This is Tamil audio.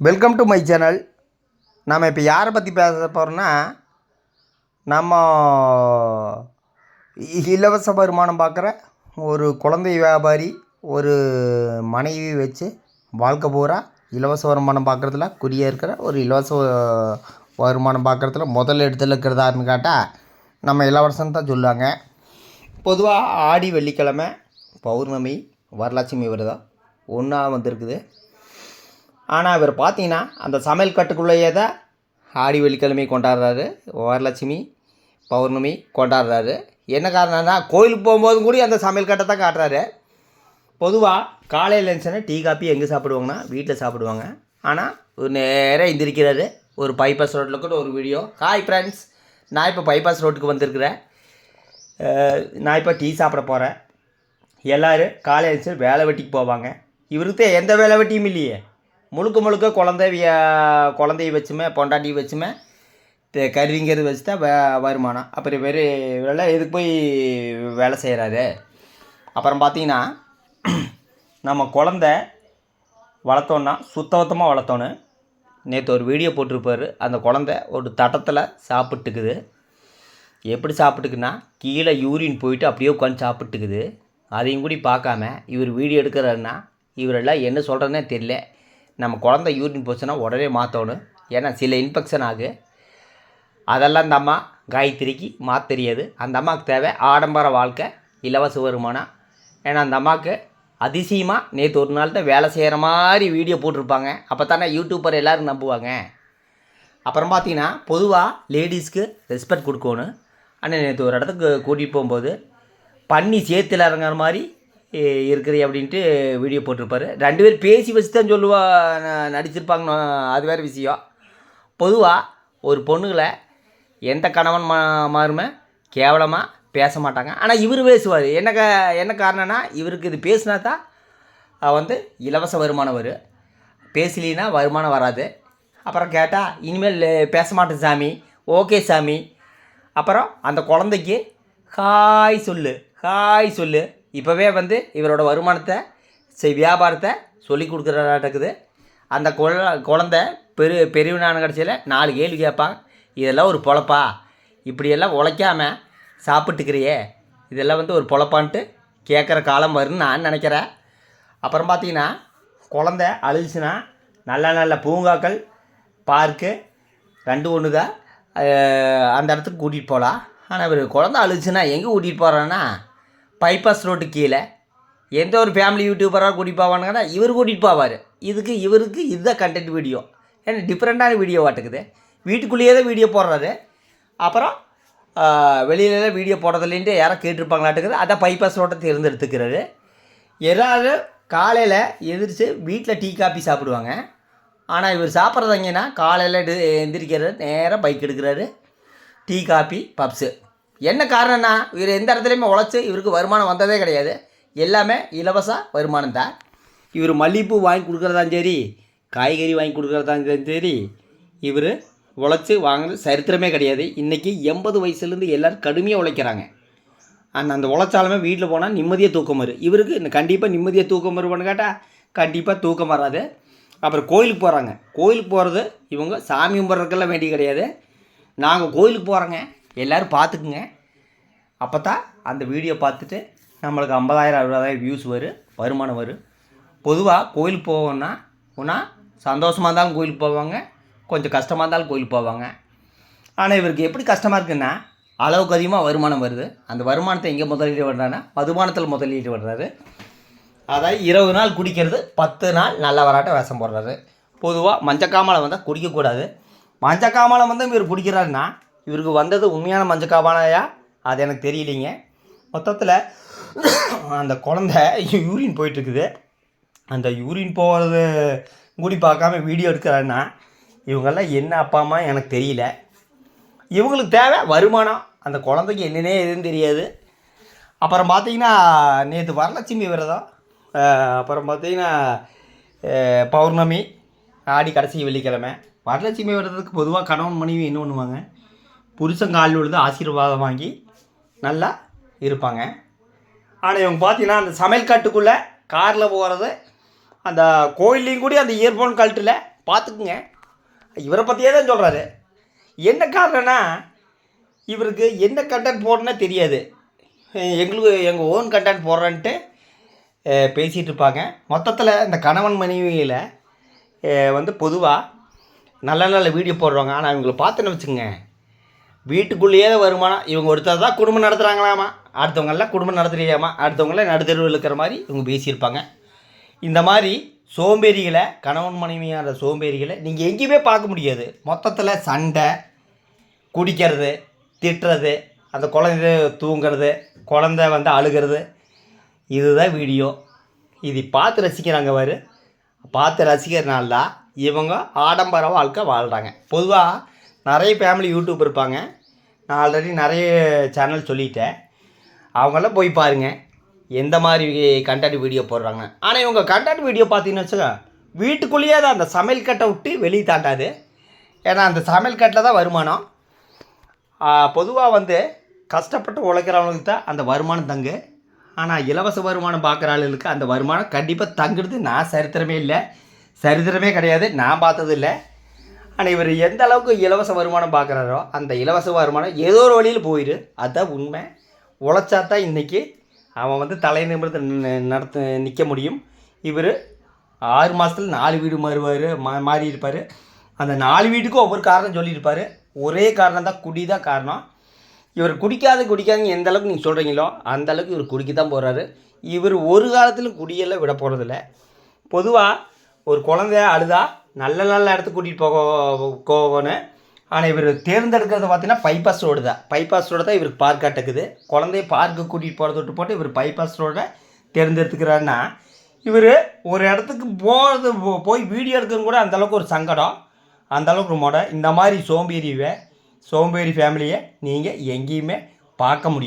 வெல்கம் டு மை சேனல் நாம் இப்போ யாரை பற்றி பேச போகிறோன்னா நம்ம இ- இலவச வருமானம் பார்க்குற ஒரு குழந்தை வியாபாரி ஒரு மனைவி வச்சு வாழ்க்கை பூரா இலவச வருமானம் பார்க்குறதுல குறியாக இருக்கிற ஒரு இலவச வருமானம் பார்க்குறதுல முதல் இடத்துல இருக்கிறதாருன்னு கேட்டால் நம்ம இளவரசன் தான் சொல்லுவாங்க. பொதுவாக ஆடி வெள்ளிக்கிழமை பௌர்ணமி வரலட்சுமி விரதம் ஒன்றா வந்திருக்குது. ஆனால் இவர் பார்த்தீங்கன்னா அந்த சமையல் கட்டுக்குள்ளேயே தான் ஆடி வெள்ளிக்கிழமை கொண்டாடுறாரு. வரலட்சுமி பௌர்ணமி கொண்டாடுறாரு. என்ன காரணம்னா கோயிலுக்கு போகும்போதும் கூட அந்த சமையல் கட்டை தான் காட்டுறாரு. பொதுவாக காலையில் இருந்துச்சுன்னா டீ காப்பி எங்கே சாப்பிடுவாங்கன்னா வீட்டில் சாப்பிடுவாங்க. ஆனால் ஒரு நேராக எந்திரிக்கிறாரு. ஒரு பைபாஸ் ரோட்டில் கூட ஒரு வீடியோ ஹாய் ஃப்ரெண்ட்ஸ் நான் இப்போ பைபாஸ் ரோட்டுக்கு வந்திருக்கிறேன். நான் இப்போ டீ சாப்பிட போகிறேன் எல்லோரும் காலையில் எழுந்துச்சு வேலை வெட்டிக்கு போவாங்க. இவருக்கு தான் எந்த வேலை வெட்டியும் இல்லையே. முழுக்க முழுக்க குழந்தைய குழந்தைய வச்சுமே பொண்டாட்டி வச்சுமே கருவிங்கிறது வச்சு தான் வ வருமானம். அப்புறம் வேறு இவரெல்லாம் எதுக்கு போய் வேலை செய்கிறாரு அப்புறம் பார்த்தீங்கன்னா நம்ம குழந்த வளர்த்தோன்னா சுத்தபத்தமாக வளர்த்தோன்னு நேற்று ஒரு வீடியோ போட்டிருப்பார். அந்த குழந்த ஒரு தட்டத்தில் சாப்பிட்டுக்குது. எப்படி சாப்பிட்டுக்குன்னா கீழே யூரின் போயிட்டு அப்படியே உட்காந்து சாப்பிட்டுக்குது. அதையும் கூட பார்க்காம இவர் வீடியோ எடுக்கிறாருன்னா இவரெல்லாம் என்ன சொல்கிறேன்னே தெரியல. நம்ம குழந்தை யூரின் போச்சுன்னா உடனே மாற்றணும் ஏன்னா சில இன்ஃபெக்ஷன் ஆகு. அதெல்லாம் அந்த அம்மா காயத்ரிக்கு மாற்ற தெரியாது அந்த அம்மாவுக்கு தேவை ஆடம்பர வாழ்க்கை இலவச வருமானம். ஏன்னா அந்த அம்மாவுக்கு அதிசயமாக நேற்று ஒரு நாள் தான் வேலை செய்கிற மாதிரி வீடியோ போட்டிருப்பாங்க. அப்போ தானே யூடியூப்பர் எல்லோரும் நம்புவாங்க. அப்புறம் பார்த்தீங்கன்னா பொதுவாக லேடிஸ்க்கு ரெஸ்பெக்ட் கொடுக்கணும். ஆனால் நேற்று ஒரு இடத்துக்கு கூட்டிகிட்டு போகும்போது பண்ணி சேர்த்துல இறங்குற மாதிரி இருக்கிறீ அப்படின்ட்டு வீடியோ போட்டிருப்பாரு. ரெண்டு பேர் பேசி வச்சு தான் சொல்லுவா நடிச்சிருப்பாங்க அது வேறு விஷயம். பொதுவாக ஒரு பொண்ணுகளை எந்த கணவன் மா மாருமே கேவலமாக பேச மாட்டாங்க. ஆனால் இவர் பேசுவார். என்ன க என்ன காரணம்னா இவருக்கு இது பேசினா தான் வந்து இலவச வருமானம் வரும் பேசலினா வருமானம் வராது. அப்புறம் கேட்டால் இனிமேல் பேச மாட்டேன் சாமி. ஓகே சாமி. அப்புறம் அந்த குழந்தைக்கு ஹாய் சொல்லு. ஹாய் சொல்லு. இப்போவே வந்து இவரோட வருமானத்தை செய் வியாபாரத்தை சொல்லி கொடுக்குறதாட்டக்குது. அந்த குழ குழந்த பெரு பெரியவனான கடைசியில் நாலு கேள்வி கேட்பான் இதெல்லாம் ஒரு பொழப்பா? இப்படியெல்லாம் உழைக்காம சாப்பிட்டுக்கிறியே? இதெல்லாம் வந்து ஒரு பொழப்பான்ட்டு கேட்குற காலம் வரும்னு நான் நினைக்கிறேன். அப்புறம் பார்த்தீங்கன்னா குழந்த அழுதுச்சுன்னா நல்ல நல்ல பூங்காக்கள் பார்க்கு ரெண்டு ஒன்று தான். அந்த இடத்துக்கு கூட்டிகிட்டு போகலாம் ஆனால் இவர் குழந்த அழுதுச்சுன்னா எங்கே கூட்டிகிட்டு போகிறான்னா பைபாஸ் ரோட்டு கீழே எந்த ஒரு ஃபேமிலி யூடியூபராக கூட்டிகிட்டு போவானுங்கன்னா இவர் கூட்டிகிட்டு போவார். இதுக்கு இவருக்கு இதுதான் கண்டென்ட் வீடியோ ஏன்னா டிஃப்ரெண்ட்டான வீடியோ வாட்டுக்குது. வீட்டுக்குள்ளேயே தான் வீடியோ போடுறாரு அப்புறம் வெளியிலலாம் வீடியோ போடுறதில்லைன்ட்டு யாரோ கேட்டிருப்பாங்களாட்டுக்குது. அதான் பைபாஸ் ரோட்டை தேர்ந்தெடுத்துக்கிறாரு எல்லாரும் காலையில் எந்திரிச்சு வீட்டில் டீ காப்பி சாப்பிடுவாங்க. ஆனால் இவர் சாப்பிட்றதங்கன்னா காலையில் எடு நேராக பைக் எடுக்கிறாரு. Tea coffee puffs. என்ன காரணம்னா இவர் எந்த இடத்துலையுமே உழைச்சி இவருக்கு வருமானம் வந்ததே கிடையாது. எல்லாமே இலவச வருமானம் தான். இவர் மல்லிகைப்பூ வாங்கி கொடுக்குறதாலும் சரி காய்கறி வாங்கி கொடுக்குறதாலும் சரி இவர் உழைச்சி வாங்கினது சரித்திரமே கிடையாது. இன்றைக்கி எண்பது வயசுலேருந்து எல்லோரும் கடுமையாக உழைக்கிறாங்க. அந்த அந்த உழைச்சாலுமே வீட்டில் போனால் நிம்மதியாக தூக்கம் வரும். இவருக்கு கண்டிப்பாக நிம்மதியாக தூக்கம் வருவான்னு கேட்டால் கண்டிப்பாக தூக்கம் வராது. அப்புறம் கோயிலுக்கு போகிறாங்க கோயிலுக்கு போகிறது இவங்க சாமி கும்பிட்றதுக்கெல்லாம் வேண்டிய கிடையாது. நாங்கள் கோயிலுக்கு போகிறோங்க எல்லோரும் பார்த்துக்குங்க. அப்போ தான் அந்த வீடியோ பார்த்துட்டு நம்மளுக்கு ஐம்பதாயிரம் அறுபதாயிரம் வியூஸ் வரும் வருமானம் வரும். பொதுவாக கோயிலுக்கு போவோம்னா ஒன்றா சந்தோஷமாக இருந்தாலும் கோயிலுக்கு போவாங்க கொஞ்சம் கஷ்டமாக இருந்தாலும் கோயிலுக்கு போவாங்க. ஆனால் இவருக்கு எப்படி கஷ்டமாக இருக்குன்னா அளவுக்கு அதிகமாக வருமானம் வருது. அந்த வருமானத்தை எங்கே முதலீடு பண்ணுறாங்கன்னா மதுபானத்தில் முதலீடு பண்ணுறாரு அதாவது இருபது நாள் குடிக்கிறது பத்து நாள் நல்ல வராட்ட வேஷம் போடுறாரு. பொதுவாக மஞ்சக்காமலை வந்தால் குடிக்கக்கூடாது. மஞ்சக்காமலை வந்து இவர் குடிக்கிறாருன்னா இவருக்கு வந்தது உண்மையான மஞ்சக்காமலையா அது எனக்கு தெரியலைங்க. மொத்தத்தில் அந்த குழந்த யூரின் போயிட்டுருக்குது. அந்த யூரின் போகிறது கூடி பார்க்காம வீடியோ எடுக்கிறான்னா இவங்கெல்லாம் என்ன அப்பா அம்மா எனக்கு தெரியல. இவங்களுக்கு தேவை வருமானம். அந்த குழந்தைக்கு என்னென்னே எதுவும் தெரியாது. அப்புறம் பார்த்தீங்கன்னா நேற்று வரலட்சுமி விரதம். அப்புறம் பார்த்தீங்கன்னா பௌர்ணமி ஆடி கடைசி வெள்ளிக்கிழமை. வரலட்சுமி விரதத்துக்கு பொதுவாக கணவன் மனைவி என்ன பண்ணுவாங்க? புருஷன் காலில் விழுந்து ஆசீர்வாதம் வாங்கி நல்லா இருப்பாங்க. ஆனால் இவங்க பார்த்தீங்கன்னா அந்த சமையல் காட்டுக்குள்ளே காரில் போகிறது அந்த கோயில்லையும் கூட அந்த இயர்ஃபோன் கழட்டில் பார்த்துக்குங்க இவரை பற்றியே தான் சொல்கிறாரு என்ன காரணம்னா இவருக்கு என்ன கண்டென்ட் போடணும்னே தெரியாது. எங்களுக்கு எங்கள் ஓன் கண்டென்ட் போடுறேன்ட்டு பேசிகிட்டு இருப்பாங்க. மொத்தத்தில் இந்த கணவன் மனைவியில் வந்து பொதுவாக நல்ல நல்ல வீடியோ போடுறாங்க ஆனால் இவங்களை பார்த்துன்னு வச்சுங்க வீட்டுக்குள்ளேயே வருமானம் இவங்க ஒருத்தர் தான் குடும்பம் நடத்துகிறாங்களாமா அடுத்தவங்களாம் குடும்பம் நடத்துறியாமா? அடுத்தவங்களாம் நடுத்தருவில் இருக்கிற மாதிரி இவங்க பேசியிருப்பாங்க. இந்த மாதிரி சோம்பேறிகளை கணவன் மனைவியான சோம்பேறிகளை நீங்கள் எங்கேயுமே பார்க்க முடியாது. மொத்தத்தில் சண்டை குடிக்கிறது திட்டுறது அந்த குழந்தை தூங்குறது குழந்தை வந்து அழுகிறது. இதுதான் வீடியோ இது பார்த்து ரசிக்கிறாங்க பாரு. பார்த்து ரசிக்கிறனால தான் இவங்க ஆடம்பர வாழ்க்கை வாழ்கிறாங்க பொதுவாக நிறைய ஃபேமிலி யூடியூப் இருப்பாங்க. நான் ஆல்ரெடி நிறைய சேனல் சொல்லிட்டேன். அவங்களாம் போய் பாருங்கள் எந்த மாதிரி கண்டென்ட் வீடியோ போடுறாங்க. ஆனால் இவங்க கண்டென்ட் வீடியோ பார்த்தீங்கன்னு வச்சுக்க வீட்டுக்குள்ளேயே தான் அந்த சமையல் கட்டை விட்டு வெளியே தாண்டாது. ஏன்னா அந்த சமையல் கட்டில் தான் வருமானம். பொதுவாக வந்து கஷ்டப்பட்டு உழைக்கிறவங்களுக்கு தான் அந்த வருமானம் தங்கு. ஆனால் இலவச வருமானம் பார்க்குற ஆளுகளுக்கு அந்த வருமானம் கண்டிப்பாக தங்குறது நான் சரித்திரமே இல்லை. சரித்திரமே கிடையாது. நான் பார்த்தது இல்லை. ஆனால் இவர் எந்த அளவுக்கு இலவச வருமானம் பார்க்குறாரோ அந்த இலவச வருமானம் ஏதோ ஒரு வழியில் போயிடு அதுதான் உண்மை. உழைச்சா தான் இன்றைக்கி அவன் வந்து தலை நிமிர்ந்து நடத்த நிற்க முடியும். இவர் ஆறு மாதத்துல நாலு வீடு மாறுவார் மா மாறி இருப்பார் அந்த நாலு வீட்டுக்கும் ஒவ்வொரு காரணம் சொல்லியிருப்பார். ஒரே காரணம் தான் குடி தான் காரணம். இவர் குடிக்காத குடிக்காதங்க எந்த அளவுக்கு நீங்கள் சொல்கிறீங்களோ அந்த அளவுக்கு இவர் குடிக்க தான் போகிறாரு இவர் ஒரு காலத்திலும் குடியெல்லாம் விட போகிறதில்ல பொதுவாக ஒரு குழந்தைய அழுதா நல்ல நல்ல இடத்துக்கு கூட்டிகிட்டு போக போகணும். ஆனால் இவர் தேர்ந்தெடுக்கிறது பார்த்தீங்கன்னா பைபாஸ் ரோடு தான். பைபாஸ் ரோடு தான் இவருக்கு பார்க் அட்டக்குது குழந்தைய பார்க்கு கூட்டிகிட்டு போகிறத விட்டு போட்டு இவர் பைபாஸ் ரோடை தேர்ந்தெடுத்துக்கிறாருன்னா இவர் ஒரு இடத்துக்கு போகிறது போய் வீடியோ எடுக்கிறது கூட அந்தளவுக்கு ஒரு சங்கடம். அந்தளவுக்கு ஒரு மொடை. இந்த மாதிரி சோம்பேறிவை சோம்பேறி ஃபேமிலியை நீங்கள் எங்கேயுமே பார்க்க முடியும்